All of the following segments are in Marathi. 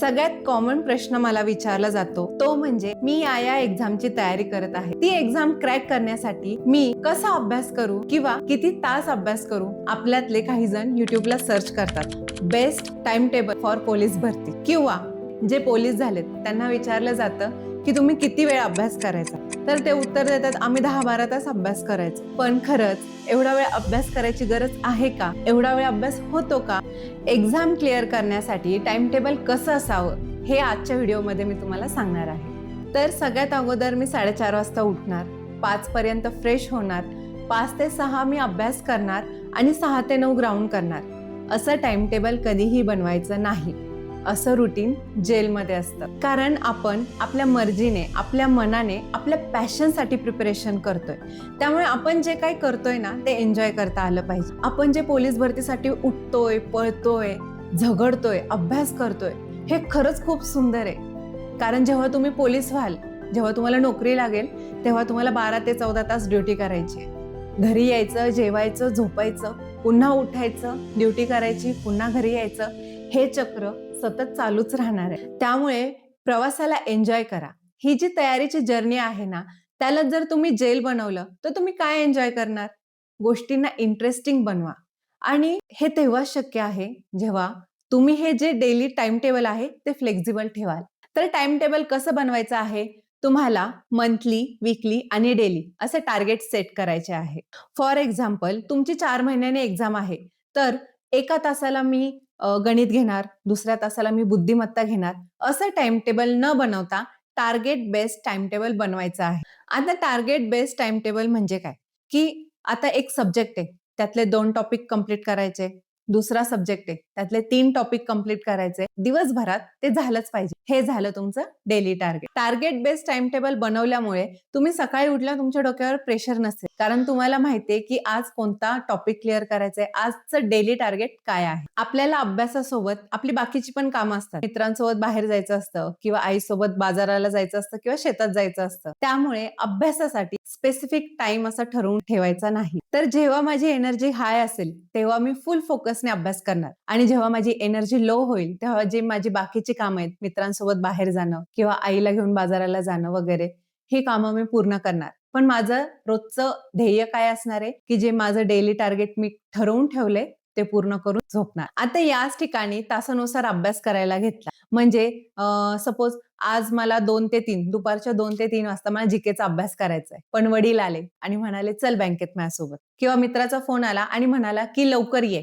सगळ्यात कॉमन प्रश्न मला विचारला जातो. तो म्हणजे मी या या एक्झामची तयारी करत आहे. ती एक्झाम क्रॅक करण्यासाठी मी कसा अभ्यास करू किंवा किती तास अभ्यास करू आपल्यातले काही जण युट्यूबला सर्च करतात. Best time table for police भरती. किंवा जे पोलीस झालेत त्यांना विचारलं जातं की तुम्ही किती वेळ अभ्यास करायचा? तर ते उत्तर देतात आम्ही दहा बारा तास अभ्यास करायचो. पण खरंच एवढा वेळ अभ्यास करायची गरज आहे का? एवढा वेळ अभ्यास होतो का? एक्झाम क्लिअर करण्यासाठी टाइम टेबल कसं असावं? हे आजच्या व्हिडिओमध्ये मी तुम्हाला सांगणार आहे. तर सगळ्यात अगोदर मी साडेचार वाजता उठणार. पाचपर्यंत फ्रेश होणार. पाच ते सहा मी अभ्यास करणार आणि सहा ते नऊ ग्राउंड करणार. असं टाइम टेबल कधीही बनवायचं नाही. असं रुटीन जेलमध्ये असतं. कारण आपण आपल्या मर्जीने आपल्या मनाने आपल्या पॅशनसाठी प्रिपरेशन करतोय. त्यामुळे आपण जे काही करतोय ना ते एन्जॉय करता आलं पाहिजे. आपण जे पोलीस भरतीसाठी उठतोय पळतोय झगडतोय अभ्यास करतोय हे खरंच खूप सुंदर आहे. कारण जेव्हा तुम्ही पोलीस व्हाल जेव्हा तुम्हाला नोकरी लागेल तेव्हा तुम्हाला बारा ते चौदा तास ड्युटी करायची आहे. घरी यायचं जेवायचं झोपायचं पुन्हा उठायचं ड्युटी करायची पुन्हा घरी यायचं हे चक्र सतत चालूच राहणार आहे. त्यामुळे प्रवासाला एन्जॉय करा. ही जी तयारीची जर्नी आहे ना त्याला जर तुम्ही जेल बनवलं तर तुम्ही काय एन्जॉय करणार? गोष्टींना इंटरेस्टिंग बनवा. आणि हे तेव्हा शक्य आहे जेव्हा तुम्ही हे जे डेली टाइम टेबल आहे ते फ्लेक्झिबल ठेवाल. तर टाइम टेबल कसं बनवायचं आहे? तुम्हाला मंथली विकली आणि डेली असे टार्गेट सेट करायचे आहे. फॉर एक्झाम्पल तुमची चार महिन्याने एक्झाम आहे. तर एका तासाला मी गणित घेणार दुसऱ्या तासाला मी बुद्धिमत्ता घेणार असं टाइम टेबल न बनवता टार्गेट बेस्ड टाइम टेबल बनवायचं आहे. आता टार्गेट बेस्ड टाइम टेबल म्हणजे काय? की आता एक सब्जेक्ट आहे त्यातले दोन टॉपिक कंप्लीट करायचे दुसरा सब्जेक्ट आहे. त्यातले तीन टॉपिक कंप्लीट करायचे. दिवसभरात ते झालंच पाहिजे. हे झालं तुमचं daily target target based time table बनवल्यामुळे तुम्ही सकाळी उठल्या तुमच्या डोक्यावर प्रेशर नसेल. कारण तुम्हाला माहितीये की आज कोणता टॉपिक क्लिअर करायचा आहे? आजचं डेली टार्गेट काय आहे? आपल्याला अभ्यासासोबत आपली बाकीची पण कामं असतात. मित्रांसोबत बाहेर जायचं असतं किंवा आईसोबत बाजाराला जायचं असतं किंवा शेतात जायचं असतं. त्यामुळे अभ्यासासाठी स्पेसिफिक टाइम असं ठरवून ठेवायचा नाही. तर जेव्हा माझी एनर्जी हाय असेल तेव्हा मी फुल फोकस फोकसने अभ्यास करणार. आणि जेव्हा माझी एनर्जी लो होईल तेव्हा जे माझी बाकीची कामं आहेत मित्रांसोबत बाहेर जाणं किंवा आईला घेऊन बाजाराला जाणं वगैरे ही कामं मी पूर्ण करणार. पण माझं रोजचं ध्येय काय असणार आहे? की जे माझं डेली टार्गेट मी ठरवून ठेवले ते पूर्ण करून झोपणार. आता याच ठिकाणी तासानुसार अभ्यास करायला घेतला. म्हणजे सपोज आज मला दोन ते तीन दुपारच्या दोन ते तीन वाजता मला जिकेचा अभ्यास करायचा आहे पण वडील आले आणि म्हणाले चल बँकेत माझ्यासोबत. किंवा मित्राचा फोन आला आणि म्हणाला की लवकर ये.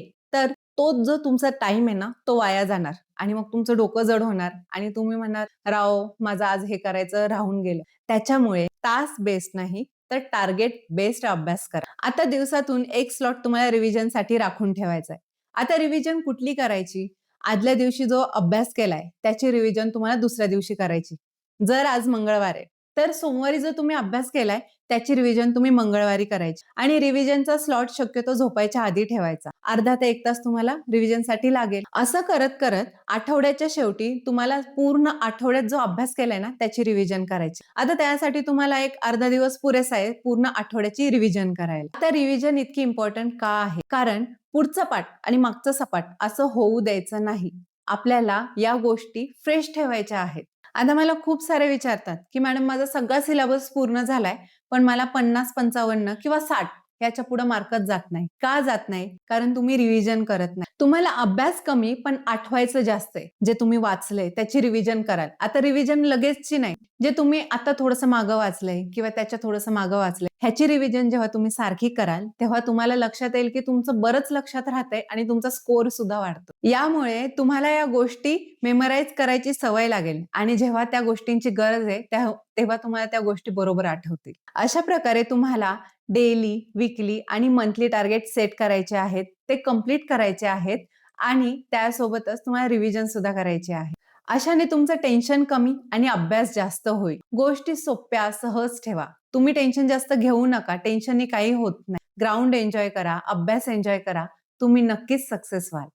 तो जो तुमचा टाइम आहे ना तो वाया जाणार. आणि मग तुमचं डोकं जड होणार. आणि तुम्ही म्हणणार राव माझं आज हे करायचं राहून गेलं. त्याच्यामुळे तास बेस्ड नाही तर टार्गेट बेस्ड अभ्यास करा. आता दिवसातून एक स्लॉट तुम्हाला रिव्हिजनसाठी राखून ठेवायचा आहे आता रिव्हिजन कुठली करायची? आदल्या दिवशी जो अभ्यास केलाय त्याची रिव्हिजन तुम्हाला दुसऱ्या दिवशी करायची. जर आज मंगळवार आहे तर सोमवारी जर तुम्ही अभ्यास केलाय त्याची रिव्हिजन तुम्ही मंगळवारी करायची. आणि रिव्हिजनचा स्लॉट शक्यतो झोपायच्या आधी ठेवायचा. अर्धा ते एक तास तुम्हाला रिव्हिजनसाठी लागेल. असं करत करत आठवड्याच्या शेवटी तुम्हाला पूर्ण आठवड्यात जो अभ्यास केलाय ना त्याची रिव्हिजन करायची. आता त्यासाठी तुम्हाला एक अर्धा दिवस पुरेसा आहे पूर्ण आठवड्याची रिव्हिजन करायला. आता रिव्हिजन इतकी इम्पॉर्टंट का आहे? कारण पुढचा पाठ आणि मागचा सपाट असं होऊ द्यायचं नाही. आपल्याला या गोष्टी फ्रेश ठेवायच्या आहेत. आता मला खूप सारे विचारतात की मॅडम माझा सगळा सिलेबस पूर्ण झालाय पण मला पन्नास पंचावन्न किंवा साठ याच्यापुढे मार्कच जात नाही. का जात नाही? कारण तुम्ही रिव्हिजन करत नाही. तुम्हाला अभ्यास कमी पण आठवायचं जास्त आहे जे तुम्ही वाचलंय त्याची रिव्हिजन कराल. आता रिव्हिजन लगेचची नाही. जे तुम्ही आता थोडंसं मागं वाचलंय किंवा त्याच्या थोडंसं मागं वाचलंय ह्याची रिव्हिजन जेव्हा तुम्ही सारखी कराल तेव्हा तुम्हाला लक्षात येईल की तुमचं बरंच लक्षात राहतंय आणि तुमचा स्कोर सुद्धा वाढतो. यामुळे तुम्हाला या गोष्टी मेमराईज करायची सवय लागेल आणि जेव्हा त्या गोष्टींची गरज आहे त्या- तेव्हा तुम्हाला त्या गोष्टी बरोबर आठवतील. अशा प्रकारे तुम्हाला डेली विकली आणि मंथली टार्गेट सेट करायचे आहेत ते कंप्लीट करायचे आहेत आणि त्यासोबतच तुम्हाला रिव्हिजन सुद्धा करायचे आहे. अशाने तुमचं टेन्शन कमी आणि अभ्यास जास्त होईल. गोष्टी सोप्या सहज ठेवा. तुम्ही टेन्शन जास्त घेऊ नका. टेन्शनने काही होत नाही. ग्राउंड एन्जॉय करा अभ्यास एन्जॉय करा. तुम्ही नक्कीच सक्सेस व्हाल.